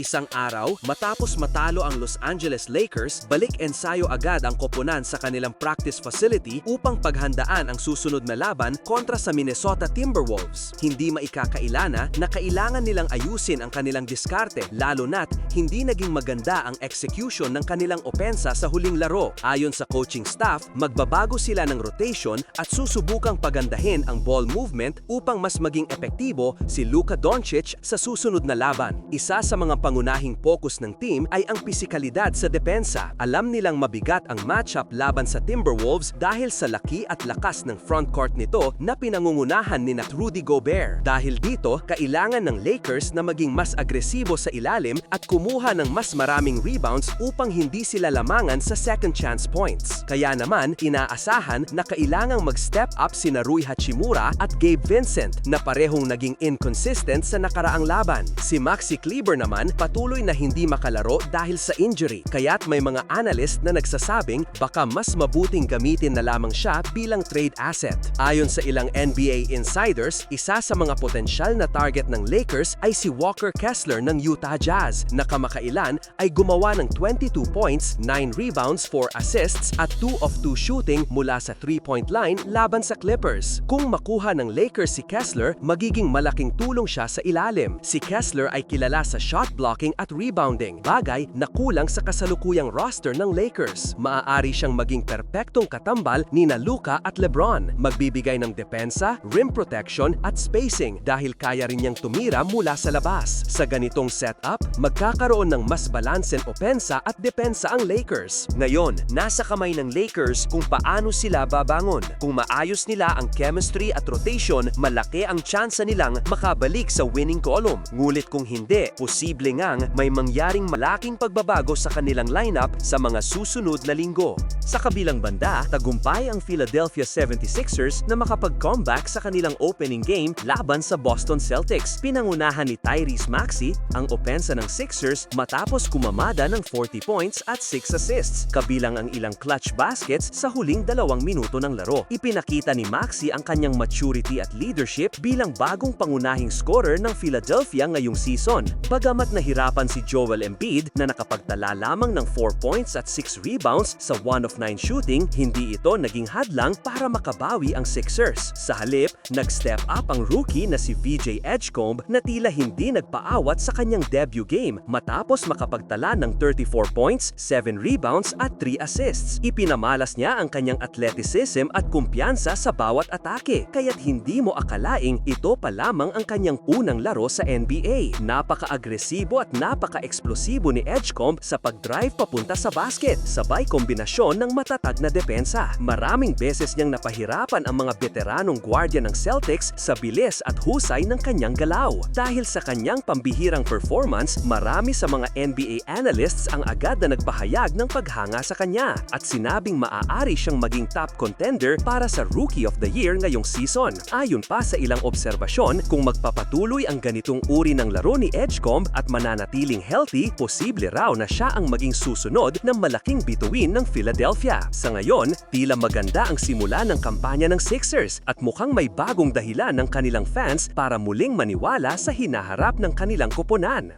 Isang araw, matapos matalo ang Los Angeles Lakers, balik ensayo agad ang koponan sa kanilang practice facility upang paghandaan ang susunod na laban kontra sa Minnesota Timberwolves. Hindi maikakailana na kailangan nilang ayusin ang kanilang diskarte, lalo na't hindi naging maganda ang execution ng kanilang opensa sa huling laro. Ayon sa coaching staff, magbabago sila ng rotation at susubukang pagandahin ang ball movement upang mas maging epektibo si Luka Doncic sa susunod na laban. Isa sa mga pangunahing focus ng team ay ang pisikalidad sa depensa. Alam nilang mabigat ang matchup laban sa Timberwolves dahil sa laki at lakas ng frontcourt nito na pinangungunahan ni Rudy Gobert. Dahil dito, kailangan ng Lakers na maging mas agresibo sa ilalim at kumuha ng mas maraming rebounds upang hindi sila lamangan sa second chance points. Kaya naman, inaasahan na kailangang mag-step up si Rui Hachimura at Gabe Vincent na parehong naging inconsistent sa nakaraang laban. Si Maxi Kleber naman patuloy na hindi makalaro dahil sa injury. Kaya't may mga analyst na nagsasabing baka mas mabuting gamitin na lamang siya bilang trade asset. Ayon sa ilang NBA insiders, isa sa mga potensyal na target ng Lakers ay si Walker Kessler ng Utah Jazz na kamakailan ay gumawa ng 22 points, 9 rebounds, 4 assists at 2 of 2 shooting mula sa 3-point line laban sa Clippers. Kung makuha ng Lakers si Kessler, magiging malaking tulong siya sa ilalim. Si Kessler ay kilala sa shot blocking at rebounding, bagay na kulang sa kasalukuyang roster ng Lakers. Maaari siyang maging perpektong katambal ni na Luka at LeBron, magbibigay ng depensa, rim protection at spacing dahil kaya rin niyang tumira mula sa labas. Sa ganitong setup, magkakaroon ng mas balansen opensa at depensa ang Lakers. Ngayon, nasa kamay ng Lakers kung paano sila babangon. Kung maayos nila ang chemistry at rotation, malaki ang tsansa nilang makabalik sa winning column. Ngulit kung hindi, posible ngang may mangyaring malaking pagbabago sa kanilang lineup sa mga susunod na linggo. Sa kabilang banda, tagumpay ang Philadelphia 76ers na makapag-comeback sa kanilang opening game laban sa Boston Celtics. Pinangunahan ni Tyrese Maxey ang opensa ng Sixers matapos kumamada ng 40 points at 6 assists, kabilang ang ilang clutch baskets sa huling dalawang minuto ng laro. Ipinakita ni Maxey ang kanyang maturity at leadership bilang bagong pangunahing scorer ng Philadelphia ngayong season. Bagamat nahirapan si Joel Embiid na nakapagtala lamang ng 4 points at 6 rebounds sa 1 of 9 shooting, hindi ito naging hadlang para makabawi ang Sixers. Sa halip, nag-step up ang rookie na si VJ Edgecomb na tila hindi nagpaawat sa kanyang debut game matapos makapagtala ng 34 points, 7 rebounds at 3 assists. Ipinamalas niya ang kanyang athleticism at kumpiyansa sa bawat atake, kaya't hindi mo akalaing ito pa lamang ang kanyang unang laro sa NBA. Napaka-agresibo at napaka-eksplosibo ni Edgecomb sa pag-drive papunta sa basket, sabay kombinasyon ng matatag na depensa. Maraming beses niyang napahirapan ang mga veteranong gwardiya ng Celtics sa bilis at husay ng kanyang galaw. Dahil sa kanyang pambihirang performance, marami sa mga NBA analysts ang agad na nagpahayag ng paghanga sa kanya at sinabing maaari siyang maging top contender para sa Rookie of the Year ngayong season. Ayon pa sa ilang obserbasyon, kung magpapatuloy ang ganitong uri ng laro ni Edgecomb at mananatiling healthy, posible raw na siya ang maging susunod ng malaking bituin ng Philadelphia. Sa ngayon, tila maganda ang simula ng kampanya ng Sixers at mukhang may bagong dahilan ng kanilang fans para muling maniwala sa hinaharap ng kanilang koponan.